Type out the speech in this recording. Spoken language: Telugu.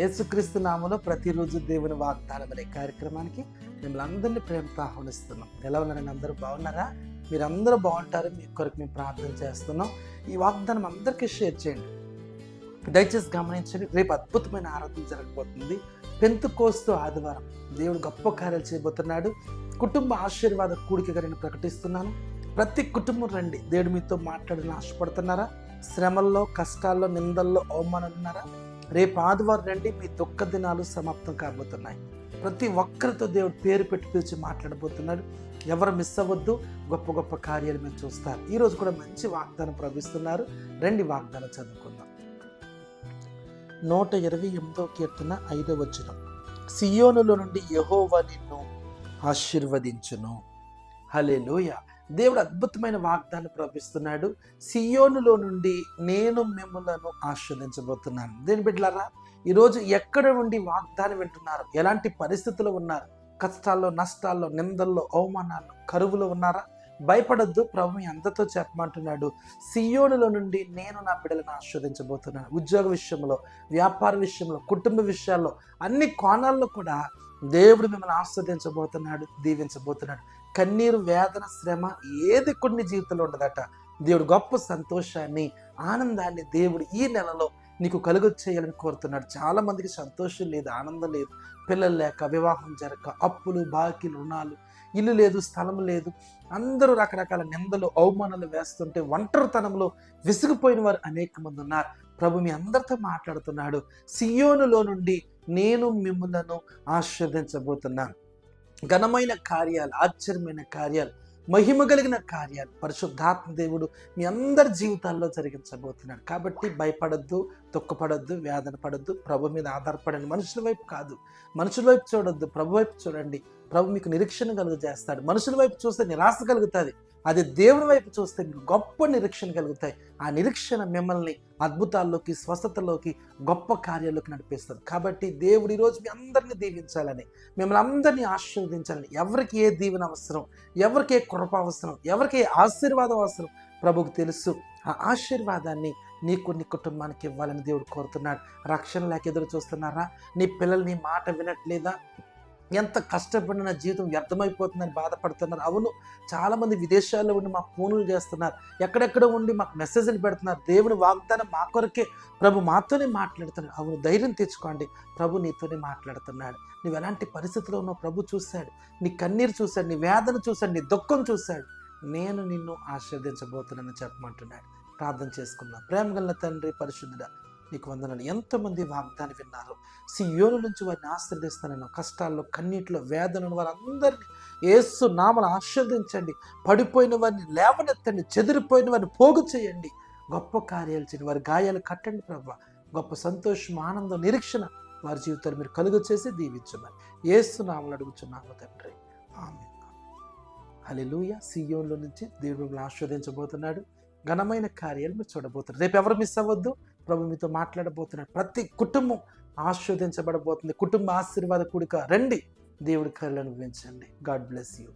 యేసుక్రీస్తు నామలో ప్రతిరోజు దేవుని వాగ్దానం అనే కార్యక్రమానికి మిమ్మల్ని అందరినీ ప్రేమతో ఆహ్వానిస్తున్నాం. ఎలా ఉన్నారండి అందరూ బాగున్నారా? మీరందరూ బాగుంటారు మీ కొరకు మేము ప్రార్థన చేస్తున్నాం. ఈ వాగ్దానం అందరికీ షేర్ చేయండి. దయచేసి గమనించండి రేపు అద్భుతమైన ఆరాధన జరగబోతుంది. పెంతు కోస్తూ ఆదివారం దేవుడు గొప్ప కార్యాలు చేయబోతున్నాడు. కుటుంబ ఆశీర్వాద కూడికగా నేను ప్రకటిస్తున్నాను. ప్రతి కుటుంబం రండి. దేవుడు మీతో మాట్లాడని ఆశపడుతున్నారా? శ్రమల్లో కష్టాల్లో నిందల్లో అవమానం ఉన్నారా రేపు ఆదివారం రండి మీ దుఃఖ దినాలు సమాప్తం కాబోతున్నాయి. ప్రతి ఒక్కరితో దేవుడు పేరు పెట్టి పిలిచి మాట్లాడబోతున్నాడు ఎవరు మిస్ అవ్వద్దు గొప్ప గొప్ప కార్యాలు మీరు చూస్తారు ఈరోజు కూడా మంచి వాగ్దానం ప్రవహిస్తున్నారు. రండి వాగ్దానం చదువుకుందాం. నూట ఇరవై ఎనిమిదో కీర్తన ఐదో వచనం. సియోనులో నుండి యహోవా నిన్ను ఆశీర్వదించును. హలెలూయ దేవుడు అద్భుతమైన వాగ్దానం ప్రవహిస్తున్నాడు. సియోనులో నుండి నేను మిమ్మలను ఆస్వాదించబోతున్నాను దేని బిడ్డలారా ఈరోజు ఎక్కడ ఉండి వాగ్దానం వింటున్నారు? ఎలాంటి పరిస్థితులు ఉన్నారు? కష్టాల్లో నష్టాల్లో నిందల్లో అవమానాల్లో కరువులో ఉన్నారా? భయపడద్దు ప్రభు ఎంతతో చెప్పమంటున్నాడు. సియోనులో నుండి నేను నా బిడ్డలను ఆస్వాదించబోతున్నాను ఉద్యోగ విషయంలో వ్యాపార విషయంలో కుటుంబ విషయాల్లో అన్ని కోణాల్లో కూడా దేవుడు మిమ్మల్ని ఆస్వాదించబోతున్నాడు దీవించబోతున్నాడు. కన్నీరు వేదన శ్రమ ఏది కొన్ని జీవితంలో ఉండదట. దేవుడు గొప్ప సంతోషాన్ని ఆనందాన్ని దేవుడు ఈ నెలలో నీకు కలుగు చేయాలని కోరుతున్నాడు. చాలామందికి సంతోషం లేదు ఆనందం లేదు. పిల్లలు లేక వివాహం జరగక అప్పులు బాకీలు రుణాలు ఇల్లు లేదు స్థలం లేదు. అందరూ రకరకాల నిందలు అవమానాలు వేస్తుంటే ఒంటరితనంలో విసిగిపోయిన వారు అనేక మంది ఉన్నారు. ప్రభు మీ అందరితో మాట్లాడుతున్నాడు. సియోనులో నుండి నేను మిమ్మలను ఆస్వాదించబోతున్నాను ఘనమైన కార్యాలు ఆశ్చర్యమైన కార్యాలు మహిమ కలిగిన కార్యాలు. పరిశుద్ధాత్మ దేవుడు మీ అందరి జీవితాల్లో జరిగించబోతున్నాడు. కాబట్టి భయపడద్దు దుఃఖపడద్దు వేదన పడద్దు ప్రభు మీద ఆధారపడండి మనుషుల వైపు కాదు. మనుషుల వైపు చూడొద్దు ప్రభు వైపు చూడండి. ప్రభు మీకు నిరీక్షణ కలుగజేస్తాడు. మనుషుల వైపు చూస్తే నిరాశ కలుగుతుంది. అది దేవుని వైపు చూస్తే మీకు గొప్ప నిరీక్షణ కలుగుతాయి. ఆ నిరీక్షణ మిమ్మల్ని అద్భుతాల్లోకి స్వస్థతలోకి గొప్ప కార్యాల్లోకి నడిపిస్తుంది. కాబట్టి దేవుడు ఈరోజు మీ అందరినీ దీవించాలని మిమ్మల్ని అందరినీ ఆశీర్వదించాలని ఎవరికి ఏ దీవెన అవసరం ఎవరికి ఏ కృప అవసరం ఎవరికి ఏ ఆశీర్వాదం అవసరం ప్రభుకు తెలుసు. ఆ ఆశీర్వాదాన్ని నీకు నీ కుటుంబానికి ఇవ్వాలని దేవుడు కోరుతున్నాడు. రక్షణ లేక ఎదురు చూస్తున్నారా? నీ పిల్లలు నీ మాట వినట్లేదా? ఎంత కష్టపడిన జీవితం వ్యర్థమైపోతుందని బాధపడుతున్నారు. అవును చాలామంది విదేశాల్లో ఉండి మాకు ఫోన్లు చేస్తున్నారు. ఎక్కడెక్కడ ఉండి మాకు మెసేజ్లు పెడుతున్నారు. దేవుని వాగ్దానం మా కొరకే. ప్రభు మాతోనే మాట్లాడుతున్నాడు. అవును ధైర్యం తెచ్చుకోండి. ప్రభు నీతోనే మాట్లాడుతున్నాడు. నువ్వు ఎలాంటి పరిస్థితిలో ఉన్నావు? ప్రభు చూశాడు. నీ కన్నీరు చూశాడు. నీ వేదన చూశాడు. నీ దుఃఖం చూశాడు. నేను నిన్ను ఆశీర్వదించబోతున్నానని చెప్పమంటున్నాడు. ప్రార్థన చేసుకుందాం. ప్రేమ గల తండ్రి పరిశుద్ధుడ నీకు వందనాలు. ఎంతమంది వాగ్దాన్ని విన్నారు? సియోను నుంచి వారిని ఆశ్రదిస్తానన్న కష్టాల్లో కన్నీటిలో వేదనను వారందరినీ ఏసు నామను ఆశీర్వదించండి. పడిపోయిన వారిని లేవనెత్తండి. చెదిరిపోయిన వారిని పోగు చేయండి. గొప్ప కార్యాలు చేయండి. వారి గాయాలు కట్టండి ప్రభా. గొప్ప సంతోషం ఆనందం నిరీక్షణ వారి జీవితాలు మీరు కలుగు చేసి దీవించమని ఏసు నామలు అడుగుచున్నాము తండ్రి. ఆమె హలెలూయ సియోన్లో నుంచి దేవుడు మిమ్మల్ని ఆస్వాదించబోతున్నాడు ఘనమైన కార్యాలు మీరు చూడబోతున్నారు. రేపు ఎవరు మిస్ అవ్వద్దు. ప్రభు మీతో మాట్లాడబోతున్నాడు ప్రతి కుటుంబం ఆస్వాదించబడబోతుంది కుటుంబ ఆశీర్వాద కూడిక రండి. దేవుడి కళ్ళు అనుభవించండి గాడ్ బ్లెస్ యూ